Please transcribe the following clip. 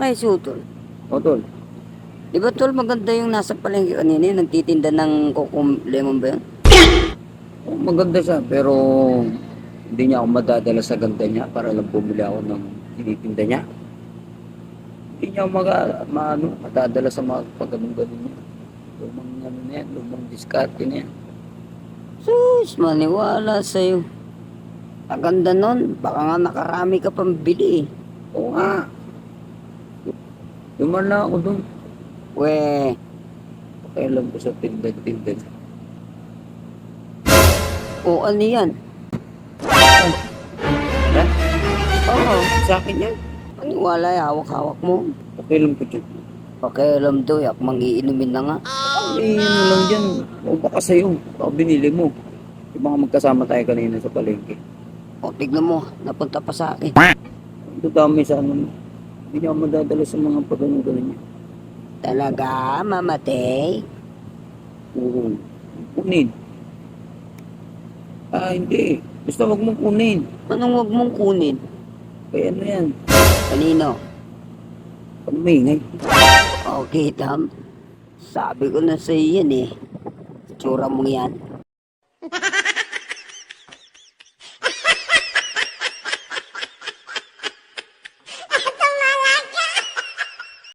kaya si Utol? O, tol. Di ba tol maganda yung nasa palengke kanina yung nagtitinda ng kokom lemon ba yun? Oh, maganda siya, pero hindi niya ako madadala sa ganda niya para lang bumili ako ng tinitinda niya. Hindi niya ako maga, maano, madadala sa mga pagganong-ganon niya. Lumang ano na yan, lumang diskarte na yan. Sus, maniwala sa'yo. Ang ganda nun, baka nga nakarami ka pang bili eh. Oo nga. Luman na ako doon. We, Pakialam ko sa tindag-tindag. o ano yan? Ha? Oo, Sa akin yan. maniwala hawak-hawak mo. Pakialam ko dyan. Pakialam daw, yak mangiinumin na nga. Eh, ano lang dyan. O baka sa'yo. Baka binili mo. Yung mga magkasama tayo kanina sa palengke. O, tignan mo, napunta pa sa akin. Ito dami sa ano. Hindi ako madadala sa mga pagganong-ganon niya. Talaga, mamatay? Oo. Kunin. Ah, hindi. Basta wag mong kunin. Anong wag mong kunin? Kaya ano yan? Kanino? Pag maingay. Okay, Tam. Sabi ko na sa yan eh. Tsura mo yan.